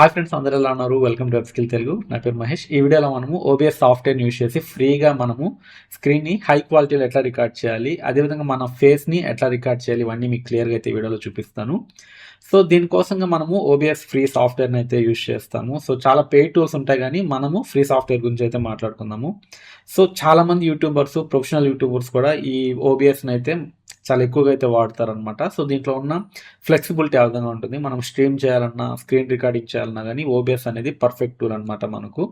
Hi friends అందరూ ఎలా ఉన్నారు? వెల్కమ్ టు స్కిల్ తెలుగు నా పేరు మహేష్. ఈ వీడియోలో మనము ఓబిఎస్ సాఫ్ట్వేర్ యూస్ చేసి ఫ్రీగా మనము స్క్రీన్ని హై క్వాలిటీలో ఎట్లా రికార్డ్ చేయాలి అదేవిధంగా మన ఫేస్ని ఎట్లా రికార్డ్ చేయాలి ఇవన్నీ మీకు క్లియర్గా అయితే వీడియోలో చూపిస్తాను. సో దీనికోసంగా మనము ఓబిఎస్ ఫ్రీ సాఫ్ట్వేర్ని అయితే యూస్ చేస్తాము. సో చాలా పెయిడ్ టూల్స్ ఉంటాయి కానీ మనము ఫ్రీ సాఫ్ట్వేర్ గురించి అయితే మాట్లాడుకుందాము. సో చాలామంది యూట్యూబర్స్ ప్రొఫెషనల్ యూట్యూబర్స్ కూడా ఈ ఓబిఎస్ని అయితే చాలా ఎక్కువగా అయితే వాడతారనమాట సో దీంట్లో ఉన్న ఫ్లెక్సిబిలిటీ ఆ విధంగా ఉంటుంది. మనం స్ట్రీమ్ చేయాలన్నా స్క్రీన్ రికార్డింగ్ చేయాలన్నా కానీ ఓబిఎస్ అనేది పర్ఫెక్ట్ టూల్ అనమాట మనకు.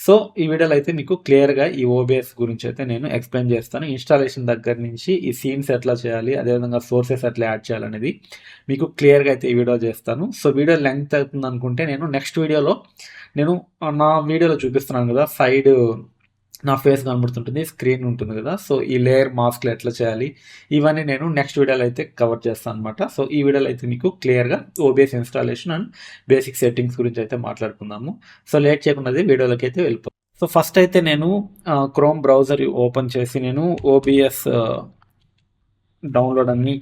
సో ఈ వీడియోలో అయితే మీకు క్లియర్గా ఈ ఓబిఎస్ గురించి అయితే నేను ఎక్స్ప్లెయిన్ చేస్తాను. ఇన్స్టాలేషన్ దగ్గర నుంచి ఈ సీన్స్ ఎట్లా చేయాలి అదేవిధంగా సోర్సెస్ ఎట్లా యాడ్ చేయాలనేది మీకు క్లియర్గా అయితే ఈ వీడియో చేస్తాను. సో వీడియో లెంగ్త్ అవుతుంది అనుకుంటే నేను నెక్స్ట్ వీడియోలో నేను నా వీడియోలో చూపిస్తున్నాను కదా సైడ్ నా ఫేస్ కనబడుతుంటుంది స్క్రీన్ ఉంటుంది కదా. సో ఈ లేయర్ మాస్క్లు ఎట్లా చేయాలి? ఇవన్నీ నేను నెక్స్ట్ వీడియోలో అయితే కవర్ చేస్తాను అనమాట సో ఈ వీడియోలో అయితే మీకు క్లియర్గా OBS installation and basic settings గురించి అయితే మాట్లాడుకుందాము. సో లేట్ చేయకుండా వీడియోలోకి అయితే వెళ్ళిపోతాం సో ఫస్ట్ అయితే నేను క్రోమ్ బ్రౌజర్ ఓపెన్ చేసి నేను ఓబిఎస్ డౌన్లోడ్ అన్ని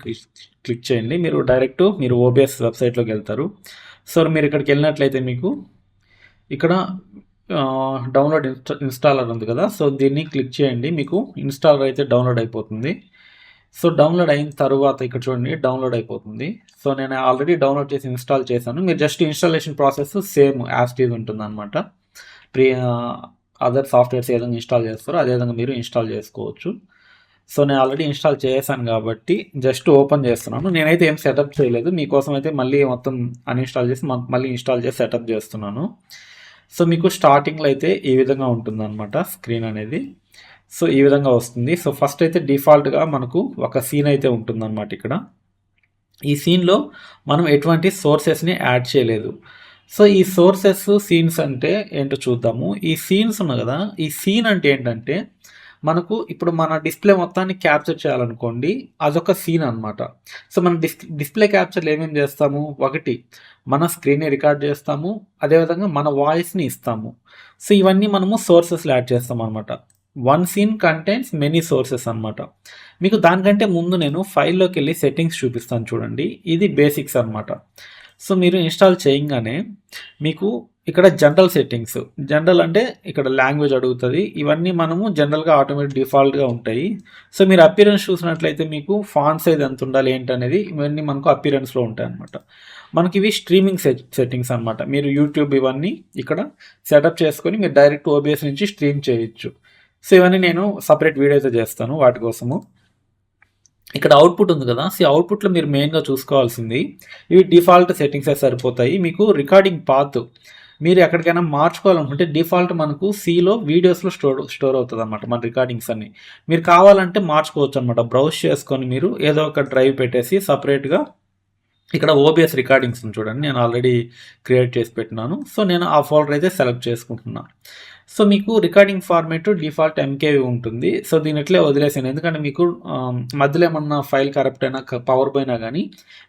క్లిక్ చేయండి. మీరు డైరెక్ట్ మీరు ఓబిఎస్ వెబ్సైట్లోకి వెళ్తారు. సో మీరు ఇక్కడికి వెళ్ళినట్లయితే మీకు ఇక్కడ డౌన్లోడ్ ఇన్స్టా ఇన్స్టాలర్ ఉంది కదా సో దీన్ని క్లిక్ చేయండి. మీకు ఇన్స్టాలర్ అయితే డౌన్లోడ్ అయిపోతుంది. సో డౌన్లోడ్ అయిన తర్వాత ఇక్కడ చూడండి డౌన్లోడ్ అయిపోతుంది. సో నేను ఆల్రెడీ డౌన్లోడ్ చేసి ఇన్స్టాల్ చేశాను. మీరు జస్ట్ ఇన్స్టాలేషన్ ప్రాసెస్ సేమ్ యాస్టీజ్ ఉంటుంది అనమాట ప్రీ అదర్ సాఫ్ట్వేర్స్ ఏదైనా ఇన్స్టాల్ చేస్తారో అదేవిధంగా మీరు ఇన్స్టాల్ చేసుకోవచ్చు. సో నేను ఆల్రెడీ ఇన్స్టాల్ చేశాను కాబట్టి జస్ట్ ఓపెన్ చేస్తున్నాను. నేనైతే ఏం సెటప్ చేయలేదు. మీకోసం అయితే మళ్ళీ మొత్తం అన్ఇన్స్టాల్ చేసి మళ్ళీ ఇన్స్టాల్ చేసి సెటప్ చేస్తున్నాను. సో మీకు స్టార్టింగ్లో అయితే ఈ విధంగా ఉంటుందన్నమాట స్క్రీన్ అనేది. సో ఈ విధంగా వస్తుంది. సో ఫస్ట్ అయితే డిఫాల్ట్గా మనకు ఒక సీన్ అయితే ఉంటుందన్నమాట ఇక్కడ. ఈ సీన్లో మనం ఎటువంటి సోర్సెస్ని యాడ్ చేయలేదు. సో ఈ సోర్సెస్ సీన్స్ అంటే ఏంటో చూద్దాము. ఈ సీన్స్ ఉన్నాయి కదా. ఈ సీన్ అంటే ఏంటంటే మనకు ఇప్పుడు మన డిస్ప్లే మొత్తాన్ని క్యాప్చర్ చేయాలనుకోండి అదొక సీన్ అనమాట సో మన డిస్ డిస్ప్లే క్యాప్చర్లు ఏమేమి చేస్తాము? ఒకటి మన స్క్రీన్ని రికార్డ్ చేస్తాము అదేవిధంగా మన వాయిస్ని ఇస్తాము. సో ఇవన్నీ మనము సోర్సెస్లో యాడ్ చేస్తాం అనమాట one scene contents many sources అనమాట మీకు దానికంటే ముందు నేను ఫైల్లోకి వెళ్ళి సెట్టింగ్స్ చూపిస్తాను చూడండి. ఇది బేసిక్స్ అనమాట సో మీరు ఇన్స్టాల్ చేయగానే మీకు ఇక్కడ జనరల్ సెట్టింగ్స్ జనరల్ అంటే ఇక్కడ లాంగ్వేజ్ అడుగుతుంది. ఇవన్నీ మనము జనరల్గా ఆటోమేటిక్ డిఫాల్ట్గా ఉంటాయి. సో మీరు అపిరెన్స్ చూసినట్లయితే మీకు ఫాన్ సైజ్ ఎంత ఉండాలి ఏంటనేది ఇవన్నీ మనకు అపిరెన్స్లో ఉంటాయి అనమాట మనకి ఇవి స్ట్రీమింగ్ సెట్ సెట్టింగ్స్ అనమాట మీరు యూట్యూబ్ ఇవన్నీ ఇక్కడ సెటప్ చేసుకొని మీరు డైరెక్ట్ ఓబిఎస్ నుంచి స్ట్రీమ్ చేయొచ్చు. సో ఇవన్నీ నేను సపరేట్ వీడియో అయితే చేస్తాను వాటి కోసము. ఇక్కడ అవుట్పుట్ ఉంది కదా సో అవుట్పుట్లో మీరు మెయిన్గా చూసుకోవాల్సింది. ఇవి డిఫాల్ట్ సెట్టింగ్సే సరిపోతాయి. మీకు రికార్డింగ్ పాత్ మీరు ఎక్కడికైనా మార్చుకోవాలనుకుంటే డిఫాల్ట్ మనకు సిలో వీడియోస్లో స్టోర్ స్టోర్ అవుతుంది అనమాట మన రికార్డింగ్స్ అన్ని. మీరు కావాలంటే మార్చుకోవచ్చు అనమాట బ్రౌజ్ చేసుకొని మీరు ఏదో ఒక డ్రైవ్ పెట్టేసి సపరేట్గా ఇక్కడ ఓబిఎస్ రికార్డింగ్స్ చూడండి. నేను ఆల్రెడీ క్రియేట్ చేసి పెట్టినాను. సో నేను ఆ ఫోల్డర్ అయితే సెలెక్ట్ చేసుకుంటున్నాను సో మీకు రికార్డింగ్ ఫార్మేట్ డిఫాల్ట్ ఎంకేవి ఉంటుంది. సో దీని ఎట్లే వదిలేసాను ఎందుకంటే మీకు మధ్యలో ఏమన్నా ఫైల్ కరప్ట్ అయినా పవర్ పోయినా కానీ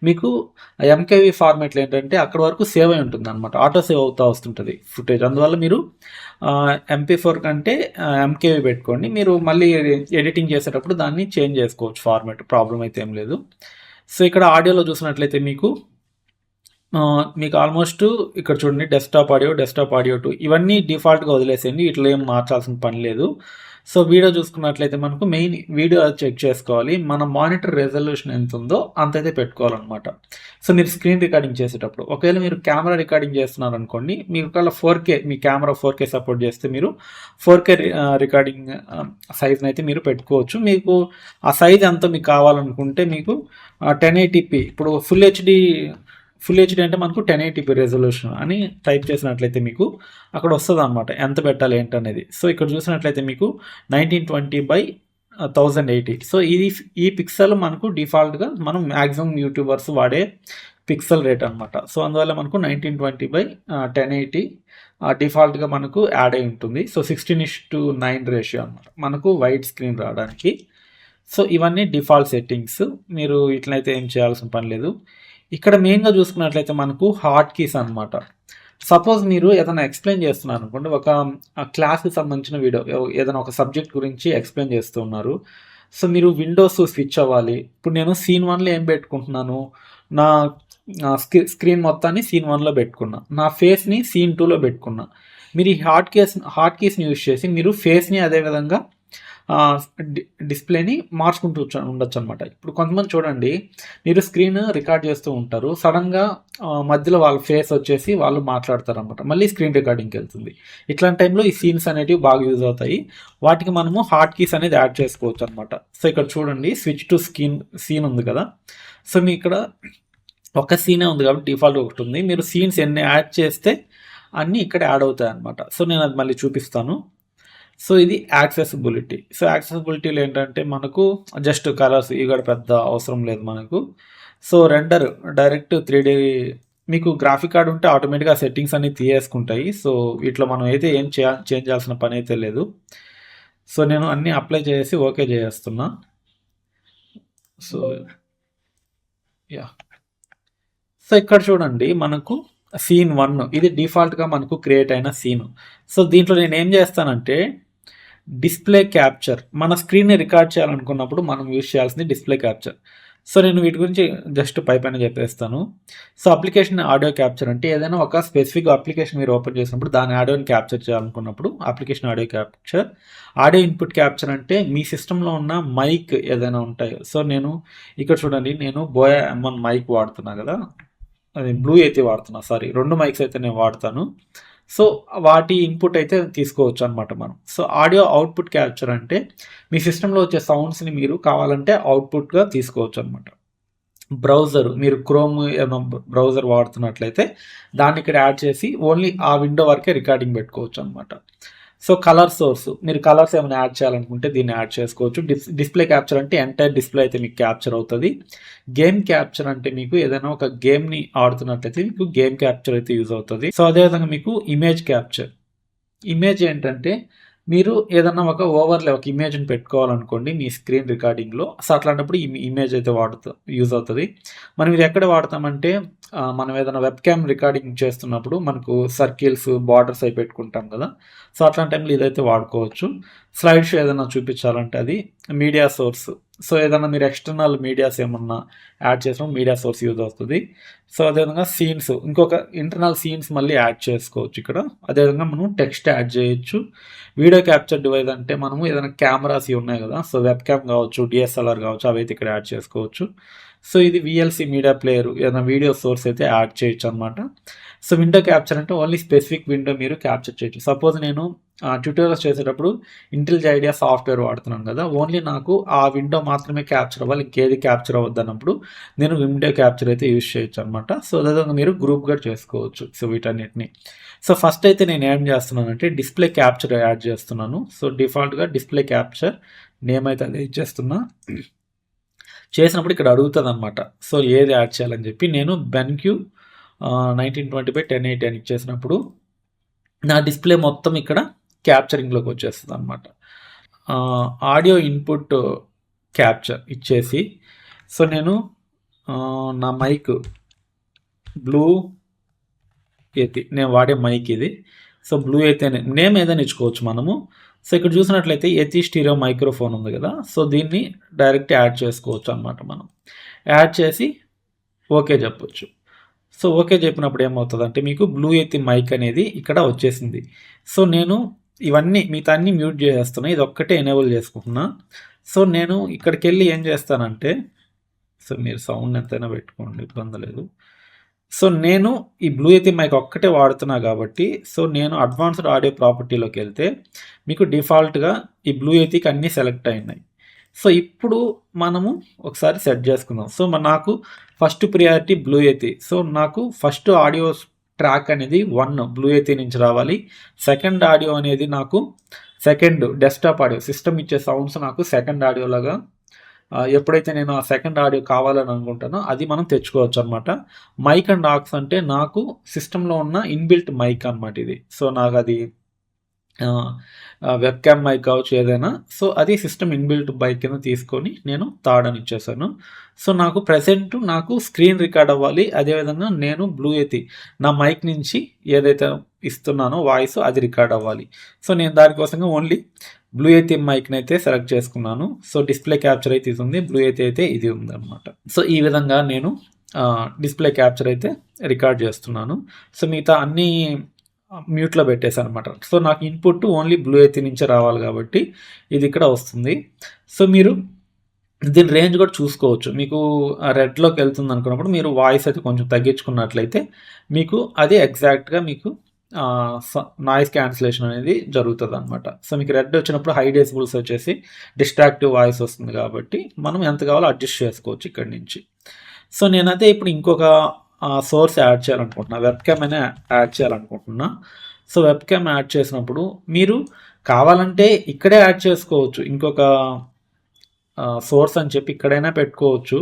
మీకు ఎంకేవి ఫార్మేట్లు ఏంటంటే అక్కడ వరకు సేవ్ అయి ఉంటుంది అనమాట ఆటో సేవ్ అవుతూ వస్తుంటుంది ఫుటేజ్. అందువల్ల మీరు ఎంపీ ఫోర్ కంటే ఎంకేవి పెట్టుకోండి. మీరు మళ్ళీ ఎడిటింగ్ చేసేటప్పుడు దాన్ని చేంజ్ చేసుకోవచ్చు. ఫార్మేట్ ప్రాబ్లం అయితే ఏం లేదు. సో ఇక్కడ ఆడియోలో చూసినట్లయితే మీకు మీకు ఆల్మోస్ట్ ఇక్కడ చూడండి desktop audio desktop audio two ఇవన్నీ డిఫాల్ట్గా వదిలేసేయండి ఇట్లా ఏం మార్చాల్సిన పని లేదు. సో వీడియో చూసుకున్నట్లయితే మనకు మెయిన్ వీడియో చెక్ చేసుకోవాలి. మన మానిటర్ రెజల్యూషన్ ఎంత ఉందో అంతైతే పెట్టుకోవాలన్నమాట. సో మీరు స్క్రీన్ రికార్డింగ్ చేసేటప్పుడు ఒకవేళ మీరు కెమెరా రికార్డింగ్ చేస్తున్నారు అనుకోండి మీకు ఒకవేళ ఫోర్ కే మీ కెమెరా ఫోర్ కే సపోర్ట్ చేస్తే మీరు ఫోర్ కే రికార్డింగ్ సైజ్ని అయితే మీరు పెట్టుకోవచ్చు. మీకు ఆ సైజ్ ఎంత మీకు కావాలనుకుంటే మీకు టెన్ ఎయిటీపీ ఇప్పుడు ఫుల్ హెచ్డి ఫుల్ హెచ్డీ అంటే మనకు టెన్ ఎయిటీపీ రెజల్యూషన్ అని టైప్ చేసినట్లయితే మీకు అక్కడ వస్తుంది అనమాట ఎంత పెట్టాలి ఏంటనేది సో ఇక్కడ చూసినట్లయితే మీకు nineteen twenty by thousand eighty. So ఇది ఈ పిక్సెల్ మనకు డిఫాల్ట్గా మనం మ్యాక్సిమం యూట్యూబర్స్ వాడే పిక్సెల్ రేట్ అనమాట సో అందువల్ల మనకు nineteen twenty by ten eighty డిఫాల్ట్గా మనకు యాడ్ అయి ఉంటుంది. So sixteen is to nine ratio అనమాట మనకు వైట్ స్క్రీన్ రావడానికి. సో ఇవన్నీ డిఫాల్ట్ సెట్టింగ్స్. మీరు ఇట్లయితే ఏం చేయాల్సిన పని లేదు. ఇక్కడ మెయిన్గా చూసుకున్నట్లయితే మనకు హార్ట్ కీస్ అనమాట సపోజ్ మీరు ఏదైనా ఎక్స్ప్లెయిన్ చేస్తున్నారు అనుకోండి ఒక క్లాస్కి సంబంధించిన వీడియో ఏదైనా ఒక సబ్జెక్ట్ గురించి ఎక్స్ప్లెయిన్ చేస్తున్నారు సో మీరు విండోస్ స్విచ్ అవ్వాలి. ఇప్పుడు నేను సీన్ వన్లో ఏం పెట్టుకుంటున్నాను? నా స్క్రీన్ మొత్తాన్ని సీన్ వన్లో పెట్టుకున్నా. నా ఫేస్ని సీన్ టూలో పెట్టుకున్నా. మీరు ఈ హార్ట్ కేస్ హార్ట్ కీస్ని యూజ్ చేసి మీరు ఫేస్ని అదేవిధంగా డిస్ప్లేని మార్చుకుంటూ ఉండొచ్చు అనమాట ఇప్పుడు కొంతమంది చూడండి మీరు స్క్రీన్ రికార్డ్ చేస్తూ ఉంటారు సడన్గా మధ్యలో వాళ్ళ ఫేస్ వచ్చేసి వాళ్ళు మాట్లాడతారు అనమాట మళ్ళీ స్క్రీన్ రికార్డింగ్కి వెళ్తుంది. ఇట్లాంటి టైంలో ఈ సీన్స్ అనేటివి బాగా యూజ్ అవుతాయి. వాటికి మనము హాట్ కీస్ అనేది యాడ్ చేసుకోవచ్చు అనమాట సో ఇక్కడ చూడండి స్విచ్ టు స్క్రీన్ సీన్ ఉంది కదా. సో మీ ఇక్కడ ఒక సీనే ఉంది కాబట్టి డిఫాల్ట్ ఒకటి ఉంది. మీరు సీన్స్ ఎన్ని యాడ్ చేస్తే అన్నీ ఇక్కడ యాడ్ అవుతాయి అనమాట సో నేను అది మళ్ళీ చూపిస్తాను. సో ఇది యాక్సెసిబిలిటీ. సో యాక్సెసిబిలిటీలు ఏంటంటే మనకు జస్ట్ కలర్స్ ఇవి కూడా పెద్ద అవసరం లేదు మనకు. So render direct three D మీకు గ్రాఫిక్ కార్డ్ ఉంటే ఆటోమేటిక్గా సెట్టింగ్స్ అన్ని తీయేసుకుంటాయి సో వీటిలో మనం అయితే ఏం చేయ చేంజ్ చేయాల్సిన పని అయితే లేదు. సో నేను అన్నీ అప్లై చేసి ఓకే చేస్తున్నా. So yeah. సో ఇక్కడ చూడండి మనకు సీన్ వన్. ఇది డిఫాల్ట్గా మనకు క్రియేట్ అయిన సీన్. సో దీంట్లో నేను ఏం చేస్తానంటే డిస్ప్లే క్యాప్చర్. మన స్క్రీన్ని రికార్డ్ చేయాలనుకున్నప్పుడు మనం యూజ్ చేయాల్సింది డిస్ప్లే క్యాప్చర్. సో నేను వీటి గురించి జస్ట్ పై పైన చెప్పేస్తాను. సో అప్లికేషన్ ఆడియో క్యాప్చర్ అంటే ఏదైనా ఒక స్పెసిఫిక్ అప్లికేషన్ మీరు ఓపెన్ చేసినప్పుడు దాని ఆడియోని క్యాప్చర్ చేయాలనుకున్నప్పుడు application audio capture. Audio input capture అంటే మీ సిస్టంలో ఉన్న మైక్ ఏదైనా ఉంటాయి. సో నేను ఇక్కడ చూడండి నేను బోయా ఎంఎన్ మైక్ వాడుతున్నా కదా. అది బ్లూ అయితే వాడుతున్నా సారీ. రెండు మైక్స్ అయితే నేను వాడతాను. సో వాటి ఇన్పుట్ అయితే తీసుకోవచ్చు అనమాట మనం. సో ఆడియో అవుట్పుట్ క్యాప్చర్ అంటే మీ సిస్టంలో వచ్చే సౌండ్స్ని మీరు కావాలంటే అవుట్పుట్గా తీసుకోవచ్చు అనమాట బ్రౌజర్ మీరు క్రోమ్ బ్రౌజర్ వాడుతున్నట్లయితే దాన్ని ఇక్కడ యాడ్ చేసి ఓన్లీ ఆ విండో వరకే రికార్డింగ్ పెట్టుకోవచ్చు అనమాట సో కలర్ సోర్స్ మీరు కలర్స్ ఏమైనా యాడ్ చేయాలనుకుంటే దీన్ని యాడ్ చేసుకోవచ్చు. డిస్ డిస్ప్లే క్యాప్చర్ అంటే ఎంటైర్ డిస్ప్లే అయితే మీకు క్యాప్చర్ అవుతుంది. గేమ్ క్యాప్చర్ అంటే మీకు ఏదైనా ఒక గేమ్ని ఆడుతున్నట్లయితే మీకు గేమ్ క్యాప్చర్ అయితే యూజ్ అవుతుంది. సో అదేవిధంగా మీకు ఇమేజ్ క్యాప్చర్ ఇమేజ్ ఏంటంటే మీరు ఏదన్నా ఒక ఓవర్లే ఒక ఇమేజ్ని పెట్టుకోవాలనుకోండి మీ స్క్రీన్ రికార్డింగ్లో సో అట్లాంటప్పుడు ఇమేజ్ అయితే వాడుతూ యూజ్ అవుతుంది. మనం ఇది ఎక్కడ వాడతామంటే మనం ఏదైనా వెబ్ క్యామ్ రికార్డింగ్ చేస్తున్నప్పుడు మనకు సర్కిల్స్ బార్డర్స్ అయి పెట్టుకుంటాం కదా. సో అట్లాంటి టైంలో ఇదైతే వాడుకోవచ్చు స్లైడ్ షో ఏదైనా చూపించాలంటే అది మీడియా సోర్స్. సో ఏదైనా మీరు ఎక్స్టర్నల్ మీడియాస్ ఏమన్నా యాడ్ చేసినప్పుడు మీడియా సోర్స్ యూజ్ అవుతుంది. సో అదేవిధంగా సీన్స్ ఇంకొక ఇంటర్నల్ సీన్స్ మళ్ళీ యాడ్ చేసుకోవచ్చు ఇక్కడ. అదేవిధంగా మనం టెక్స్ట్ యాడ్ చేయొచ్చు. వీడియో క్యాప్చర్ డివైస్ అంటే మనము ఏదైనా కెమెరాస్ ఉన్నాయి కదా సో వెబ్ క్యామ్ కావచ్చు డిఎస్ఎల్ఆర్ కావచ్చు అవి అయితే ఇక్కడ యాడ్ చేసుకోవచ్చు. సో ఇది విఎల్సి మీడియా ప్లేయర్ ఏదైనా వీడియో సోర్స్ అయితే యాడ్ చేయొచ్చు అనమాట సో విండో క్యాప్చర్ అంటే ఓన్లీ స్పెసిఫిక్ విండో మీరు క్యాప్చర్ చేయొచ్చు. సపోజ్ నేను ట్యూటోరియల్స్ చేసేటప్పుడు ఇంటెలిజ్ ఐడియా సాఫ్ట్వేర్ వాడుతున్నాను కదా ఓన్లీ నాకు ఆ విండో మాత్రమే క్యాప్చర్ అవ్వాలి ఇంకేది క్యాప్చర్ అవ్వద్దు అన్నప్పుడు నేను విండో క్యాప్చర్ అయితే యూజ్ చేయొచ్చు అనమాట సో అదేవిధంగా మీరు గ్రూప్గా చేసుకోవచ్చు సో వీటన్నిటిని. సో ఫస్ట్ అయితే నేను ఏం చేస్తున్నానంటే డిస్ప్లే క్యాప్చర్ యాడ్ చేస్తున్నాను. సో డిఫాల్ట్గా డిస్ప్లే క్యాప్చర్ నేమ్ అయితే అది ఇచ్చేస్తున్నా. చేసినప్పుడు ఇక్కడ అడుగుతుంది అనమాట సో ఏది యాడ్ చేయాలని చెప్పి నేను BenQ nineteen twenty by ten eighty అని ఇచ్చేసినప్పుడు నా డిస్ప్లే మొత్తం ఇక్కడ క్యాప్చరింగ్లోకి వచ్చేస్తుంది అనమాట ఆడియో ఇన్పుట్ క్యాప్చర్ ఇచ్చేసి సో నేను నా మైక్ బ్లూ ఎతి నేను వాడే మైక్ ఇది. సో బ్లూ అయితే నేమ్ ఏదైనా ఇచ్చుకోవచ్చు మనము. సో ఇక్కడ చూసినట్లయితే ఎతి స్టీరియో మైక్రోఫోన్ ఉంది కదా. సో దీన్ని డైరెక్ట్ యాడ్ చేసుకోవచ్చు అనమాట మనం. యాడ్ చేసి ఓకే చెప్పొచ్చు. సో ఓకే చెప్పినప్పుడు ఏమవుతుందంటే మీకు బ్లూ ఎత్తి మైక్ అనేది ఇక్కడ వచ్చేసింది. సో నేను ఇవన్నీ మిగతా అన్ని మ్యూట్ చేసేస్తున్నా. ఇది ఒక్కటే ఎనేబుల్ చేసుకుంటున్నా. సో నేను ఇక్కడికి వెళ్ళి ఏం చేస్తానంటే సో మీరు సౌండ్ ఎంతైనా పెట్టుకోండి ఇబ్బంది లేదు. సో నేను ఈ బ్లూ ఎతి మైక్ ఒక్కటే వాడుతున్నా కాబట్టి సో నేను అడ్వాన్స్డ్ ఆడియో ప్రాపర్టీలోకి వెళ్తే మీకు డిఫాల్ట్గా ఈ బ్లూ ఎతికి అన్నీ సెలెక్ట్ అయినాయి. సో ఇప్పుడు మనము ఒకసారి సెట్ చేసుకుందాం. సో నాకు first priority Blue Yeti so నాకు ఫస్ట్ ఆడియో ట్రాక్ అనేది వన్ బ్లూ ఎతి నుంచి రావాలి. సెకండ్ ఆడియో అనేది నాకు సెకండ్ డెస్క్టాప్ ఆడియో సిస్టమ్ ఇచ్చే సౌండ్స్ నాకు సెకండ్ ఆడియో లాగా ఎప్పుడైతే నేను ఆ సెకండ్ ఆడియో కావాలని అనుకుంటానో అది మనం తెచ్చుకోవచ్చు అనమాట మైక్ అండ్ ఆక్స్ అంటే నాకు సిస్టంలో ఉన్న ఇన్బిల్ట్ మైక్ అనమాట ఇది. సో నాకు అది వెబ్ క్యామ్ మైక్ కావచ్చు ఏదైనా. సో అది సిస్టమ్ ఇన్బిల్ట్ బైక్ కింద తీసుకొని నేను తాడని ఇచ్చేసాను. సో నాకు ప్రజెంట్ నాకు స్క్రీన్ రికార్డ్ అవ్వాలి. అదేవిధంగా నేను బ్లూ ఎతి నా మైక్ నుంచి ఏదైతే ఇస్తున్నానో వాయిస్ అది రికార్డ్ అవ్వాలి. సో నేను దానికోసంగా ఓన్లీ బ్లూ అయితే మైక్ని అయితే సెలెక్ట్ చేసుకున్నాను. సో డిస్ప్లే క్యాప్చర్ అయితే ఇది ఉంది. బ్లూ అయితే అయితే ఇది ఉంది అనమాట సో ఈ విధంగా నేను డిస్ప్లే క్యాప్చర్ అయితే రికార్డ్ చేస్తున్నాను. సో మిగతా అన్నీ మ్యూట్లో పెట్టేశాను అనమాట సో నాకు ఇన్పుట్ ఓన్లీ బ్లూ ఎత్తి నుంచే రావాలి కాబట్టి ఇది ఇక్కడ వస్తుంది. సో మీరు దీని రేంజ్ కూడా చూసుకోవచ్చు. మీకు రెడ్లోకి వెళ్తుంది అనుకున్నప్పుడు మీరు వాయిస్ అయితే కొంచెం తగ్గించుకున్నట్లయితే మీకు అది ఎగ్జాక్ట్గా మీకు నాయిస్ క్యాన్సిలేషన్ అనేది జరుగుతుంది అనమాట సో మీకు రెడ్ వచ్చినప్పుడు హై డెసిబుల్స్ వచ్చేసి డిస్ట్రాక్టివ్ వాయిస్ వస్తుంది కాబట్టి మనం ఎంత కావాలో అడ్జస్ట్ చేసుకోవచ్చు ఇక్కడ నుంచి. సో నేనైతే ఇప్పుడు ఇంకొక సోర్స్ యాడ్ చేయాలనుకుంటున్నా. వెబ్ క్యామ్ అనే యాడ్ చేయాలనుకుంటున్నా. సో వెబ్ క్యామ్ యాడ్ చేసినప్పుడు మీరు కావాలంటే ఇక్కడే యాడ్ చేసుకోవచ్చు. ఇంకొక సోర్స్ అని చెప్పి ఇక్కడైనా పెట్టుకోవచ్చు.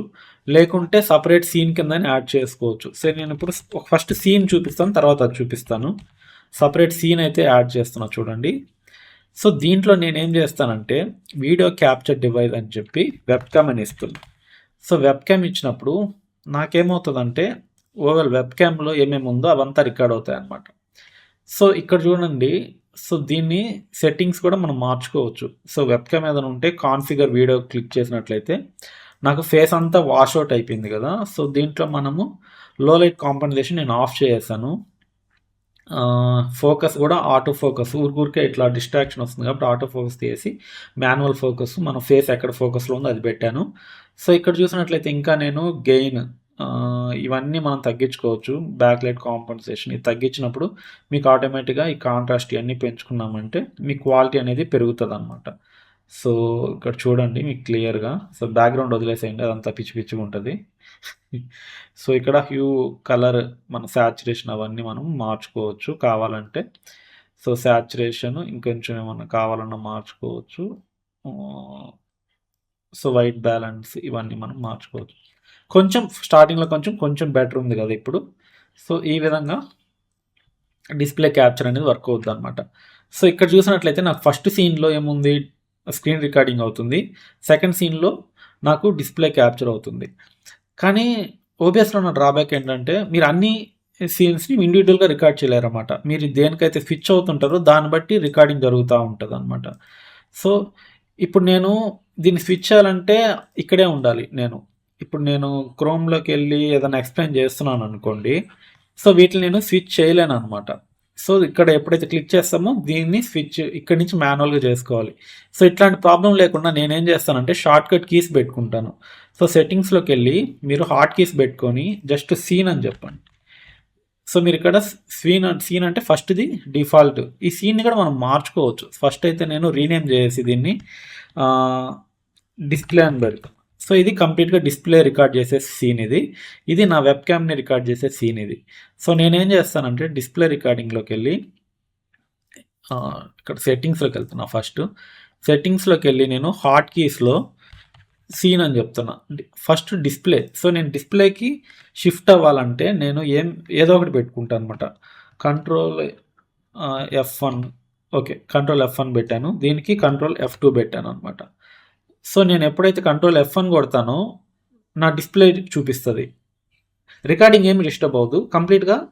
లేకుంటే సపరేట్ సీన్ కింద యాడ్ చేసుకోవచ్చు. సో నేను ఇప్పుడు ఫస్ట్ సీన్ చూపిస్తాను తర్వాత అది చూపిస్తాను. సపరేట్ సీన్ అయితే యాడ్ చేస్తున్నా చూడండి. సో దీంట్లో నేనేం చేస్తానంటే వీడియో క్యాప్చర్ డివైస్ అని చెప్పి వెబ్కామ్ అని ఇస్తుంది. సో వెబ్కామ్ ఇచ్చినప్పుడు నాకేమవుతుందంటే ఓవెల్ వెబ్క్యామ్లో ఏమేమి ఉందో అవంతా రికార్డ్ అవుతాయి అనమాట సో ఇక్కడ చూడండి సో దీన్ని సెట్టింగ్స్ కూడా మనం మార్చుకోవచ్చు. సో వెబ్కామ్ ఏదైనా ఉంటే కాన్ఫిగర్ వీడియో క్లిక్ చేసినట్లయితే నాకు ఫేస్ అంతా వాష్ అవుట్ అయిపోయింది కదా. సో దీంట్లో మనము లో లైట్ కాంపెన్సేషన్ నేను ఆఫ్ చేసేసాను. ఫోకస్ కూడా ఆటో ఫోకస్. ఊరికే ఇట్లా డిస్ట్రాక్షన్ వస్తుంది కాబట్టి ఆటో ఫోకస్ తీసి మాన్యువల్ ఫోకస్ మన ఫేస్ ఎక్కడ ఫోకస్లో ఉందో అది పెట్టాను. సో ఇక్కడ చూసినట్లయితే ఇంకా నేను గెయిన్ ఇవన్నీ మనం తగ్గించుకోవచ్చు. బ్యాక్లైట్ కాంపన్సేషన్ ఇది తగ్గించినప్పుడు మీకు ఆటోమేటిక్గా ఈ కాంట్రాస్ట్ ఇవన్నీ పెంచుకున్నామంటే మీ క్వాలిటీ అనేది పెరుగుతుంది అనమాట సో ఇక్కడ చూడండి మీకు క్లియర్గా. సో బ్యాక్గ్రౌండ్ వదిలేసేయండి అదంతా పిచ్చి పిచ్చిగా ఉంటుంది. సో ఇక్కడ హ్యూ కలర్ మన శాచురేషన్ అవన్నీ మనం మార్చుకోవచ్చు కావాలంటే. సో శాచురేషన్ ఇంకొంచెం ఏమన్నా కావాలన్నా మార్చుకోవచ్చు. సో వైట్ బ్యాలెన్స్ ఇవన్నీ మనం మార్చుకోవచ్చు. కొంచెం స్టార్టింగ్లో కొంచెం కొంచెం బెటర్ ఉంది కదా ఇప్పుడు. సో ఈ విధంగా డిస్ప్లే క్యాప్చర్ అనేది వర్క్ అవుతుంది అనమాట సో ఇక్కడ చూసినట్లయితే నాకు ఫస్ట్ సీన్లో ఏముంది? స్క్రీన్ రికార్డింగ్ అవుతుంది. సెకండ్ సీన్లో నాకు డిస్ప్లే క్యాప్చర్ అవుతుంది. కానీ ఓబిఎస్లో ఉన్న డ్రాబ్యాక్ ఏంటంటే మీరు అన్ని సీన్స్ని ఇండివిజువల్గా రికార్డ్ చేయలేరన్నమాట. మీరు దేనికైతే స్విచ్ అవుతుంటారో దాన్ని బట్టి రికార్డింగ్ జరుగుతూ ఉంటుంది అనమాట సో ఇప్పుడు నేను దీన్ని స్విచ్ చేయాలంటే ఇక్కడే ఉండాలి నేను. ఇప్పుడు నేను క్రోమ్లోకి వెళ్ళి ఏదైనా ఎక్స్ప్లెయిన్ చేస్తున్నాను అనుకోండి సో వీటిని నేను స్విచ్ చేయలేను అనమాట సో ఇక్కడ ఎప్పుడైతే క్లిక్ చేస్తామో దీన్ని స్విచ్ ఇక్కడ నుంచి మాన్యువల్గా చేసుకోవాలి. సో ఇట్లాంటి ప్రాబ్లం లేకుండా నేనేం చేస్తానంటే షార్ట్ కట్ కీస్ పెట్టుకుంటాను. సో సెట్టింగ్స్లోకి వెళ్ళి మీరు హాట్ కీస్ పెట్టుకొని జస్ట్ సీన్ అని చెప్పండి. సో మీరు ఇక్కడ సీన్ సీన్ అంటే ఫస్ట్ది డిఫాల్ట్ ఈ సీన్ని కూడా మనం మార్చుకోవచ్చు. ఫస్ట్ అయితే నేను రీనేమ్ చేసి దీన్ని డిస్ప్లే అని పెడతాను సో ఇది కంప్లీట్గా డిస్ప్లే రికార్డ్ చేసే సీన్ ఇది. ఇది నా వెబ్ క్యామ్ని రికార్డ్ చేసే సీన్ ఇది. సో నేనేం చేస్తానంటే డిస్ప్లే రికార్డింగ్లోకి వెళ్ళి ఇక్కడ సెట్టింగ్స్లోకి వెళ్తున్నా ఫస్ట్ సెట్టింగ్స్లోకి వెళ్ళి నేను హాట్ కీస్లో సీన్ అని చెప్తున్నా. ఫస్ట్ డిస్ప్లే సో నేను డిస్ప్లేకి షిఫ్ట్ అవ్వాలంటే నేను ఏం ఏదో ఒకటి పెట్టుకుంటాను అనమాట control F one okay control F one పెట్టాను. దీనికి కంట్రోల్ ఎఫ్ టూ పెట్టాను అనమాట సో నేను ఎప్పుడైతే కంట్రోల్ ఎఫ్ అని కొడతానో నా డిస్ప్లే చూపిస్తుంది. రికార్డింగ్ ఏమి డిస్టర్బ్ అవ్వదు. కంప్లీట్గా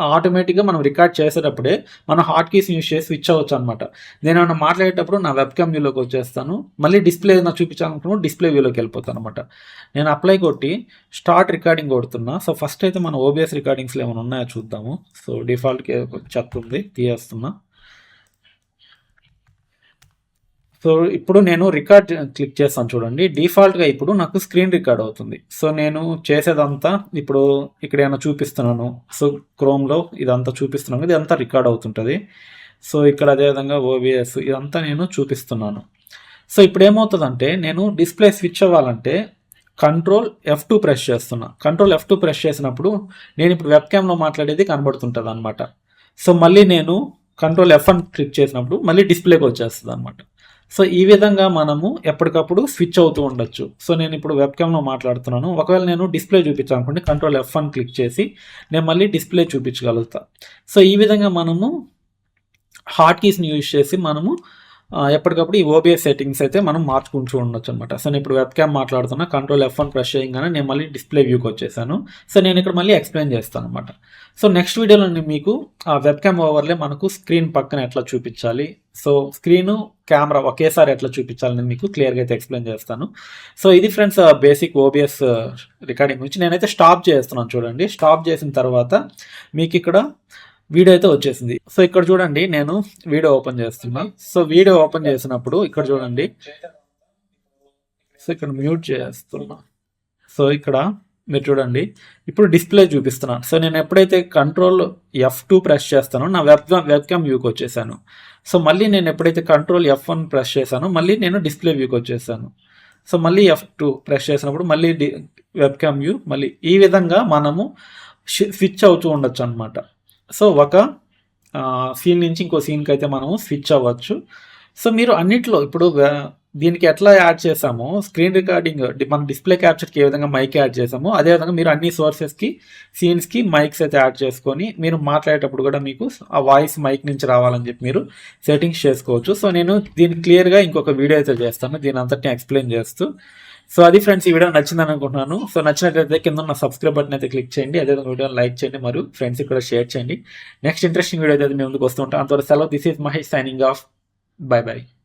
ఆటోమేటిక్గా మనం రికార్డ్ చేసేటప్పుడే మన హాట్ కీస్ యూస్ చేసి స్విచ్ అవ్వచ్చు అనమాట నేను ఏమైనా మాట్లాడేటప్పుడు నా వెబ్ క్యామ్ వ్యూలోకి వచ్చేస్తాను. మళ్ళీ డిస్ప్లే ఏదైనా చూపించాలనుకున్నప్పుడు డిస్ప్లే వ్యూలోకి వెళ్ళిపోతాను అనమాట నేను అప్లై కొట్టి స్టార్ట్ రికార్డింగ్ కొడుతున్నా. సో ఫస్ట్ అయితే మన ఓబిఎస్ రికార్డింగ్స్లో ఏమైనా ఉన్నాయో చూద్దాము. సో డిఫాల్ట్కి చెత్త ఉంది తీయేస్తున్నా సో ఇప్పుడు నేను రికార్డ్ క్లిక్ చేస్తాను చూడండి. డిఫాల్ట్గా ఇప్పుడు నాకు స్క్రీన్ రికార్డ్ అవుతుంది. సో నేను చేసేదంతా ఇప్పుడు ఇక్కడ ఏమైనా చూపిస్తున్నాను. సో క్రోమ్లో ఇదంతా చూపిస్తున్నాను. ఇదంతా రికార్డ్ అవుతుంటుంది. సో ఇక్కడ అదేవిధంగా ఓబిఎస్ ఇదంతా నేను చూపిస్తున్నాను. సో ఇప్పుడు ఏమవుతుందంటే నేను డిస్ప్లే స్విచ్ అవ్వాలంటే కంట్రోల్ ఎఫ్ టూ ప్రెస్ చేస్తున్నా. కంట్రోల్ ఎఫ్ టూ ప్రెస్ చేసినప్పుడు నేను ఇప్పుడు వెబ్ క్యామ్లో మాట్లాడేది కనబడుతుంటుంది అనమాట సో మళ్ళీ నేను కంట్రోల్ ఎఫ్ అని క్లిక్ చేసినప్పుడు మళ్ళీ డిస్ప్లేకి వచ్చేస్తుంది అనమాట సో ఈ విధంగా మనము ఎప్పటికప్పుడు స్విచ్ అవుతూ ఉండొచ్చు. సో నేను ఇప్పుడు వెబ్ క్యామ్లో మాట్లాడుతున్నాను. ఒకవేళ నేను డిస్ప్లే చూపించాలనుకుంటే కంట్రోల్ ఎఫ్ వన్ క్లిక్ చేసి నేను మళ్ళీ డిస్ప్లే చూపించగలుగుతా. సో ఈ విధంగా మనము హాట్ కీస్ని యూజ్ చేసి మనము ఎప్పటికప్పుడు ఈ ఓబిఎస్ సెట్టింగ్స్ అయితే మనం మార్చుకుంటూ ఉండొచ్చు అనమాట సో నేను ఇప్పుడు వెబ్ క్యామ్ మాట్లాడుతున్నా కంట్రోల్ ఎఫ్ వన్ ప్రెస్ చేయగానే నేను మళ్ళీ డిస్ప్లే వ్యూకి వచ్చేసాను. సో నేను ఇక్కడ మళ్ళీ ఎక్స్ప్లెయిన్ చేస్తాను అనమాట సో నెక్స్ట్ వీడియోలో నేను మీకు ఆ వెబ్ క్యామ్ ఓవర్లే మనకు స్క్రీన్ పక్కన ఎట్లా చూపించాలి? సో స్క్రీను కెమెరా ఒకేసారి ఎట్లా చూపించాలని మీకు క్లియర్గా అయితే ఎక్స్ప్లెయిన్ చేస్తాను. సో ఇది ఫ్రెండ్స్ బేసిక్ ఓబిఎస్ రికార్డింగ్ గురించి నేనైతే స్టాప్ చేస్తున్నాను చూడండి. స్టాప్ చేసిన తర్వాత మీకు ఇక్కడ వీడియో అయితే వచ్చేసింది. సో ఇక్కడ చూడండి నేను వీడియో ఓపెన్ చేస్తున్నా. సో వీడియో ఓపెన్ చేసినప్పుడు ఇక్కడ చూడండి. సో ఇక్కడ మ్యూట్ చేస్తున్నా. సో ఇక్కడ మీరు చూడండి. ఇప్పుడు డిస్ప్లే చూపిస్తున్నాను సో నేను ఎప్పుడైతే కంట్రోల్ ఎఫ్ టూ ప్రెస్ చేస్తానో నా వెబ్ వెబ్ క్యామ్ వ్యూకి వచ్చేసాను. సో మళ్ళీ నేను ఎప్పుడైతే కంట్రోల్ ఎఫ్ వన్ ప్రెస్ చేశానో మళ్ళీ నేను డిస్ప్లే వ్యూకి వచ్చేసాను. సో మళ్ళీ ఎఫ్ టూ ప్రెస్ చేసినప్పుడు మళ్ళీ డి వెబ్ క్యామ్ వ్యూ మళ్ళీ ఈ విధంగా మనము స్విచ్ అవుతూ ఉండొచ్చు అనమాట సో ఒక సీన్ నుంచి ఇంకో సీన్కి అయితే మనము స్విచ్ అవ్వచ్చు. సో మీరు అన్నిట్లో ఇప్పుడు దీనికి ఎట్లా యాడ్ చేసామో స్క్రీన్ రికార్డింగ్ మన డిస్ప్లే క్యాప్చర్కి ఏ విధంగా మైక్ యాడ్ చేసామో అదే విధంగా మీరు అన్ని సోర్సెస్కి సీన్స్కి మైక్స్ అయితే యాడ్ చేసుకొని మీరు మాట్లాడేటప్పుడు కూడా మీకు ఆ వాయిస్ మైక్ నుంచి రావాలని చెప్పి మీరు సెట్టింగ్స్ చేసుకోవచ్చు. సో నేను దీన్ని క్లియర్గా ఇంకొక వీడియో అయితే చేస్తాను. దీని అంతటిని ఎక్స్ప్లెయిన్ చేస్తూ సో అది ఫ్రెండ్స్ ఈ వీడియో నచ్చిందని అనుకుంటున్నాను. సో నచ్చినట్లయితే కింద ఉన్న సబ్స్క్రైబ్ బటన్ అయితే క్లిక్ చేయండి. అదే వీడియోని లైక్ చేయండి. మరియు ఫ్రెండ్స్ కూడా షేర్ చేయండి. నెక్స్ట్ ఇంట్రెస్టింగ్ వీడియో అయితే మేము ముందుకు వస్తుంటాం అంతవరకు సెలవు. This is Mahesh signing off bye bye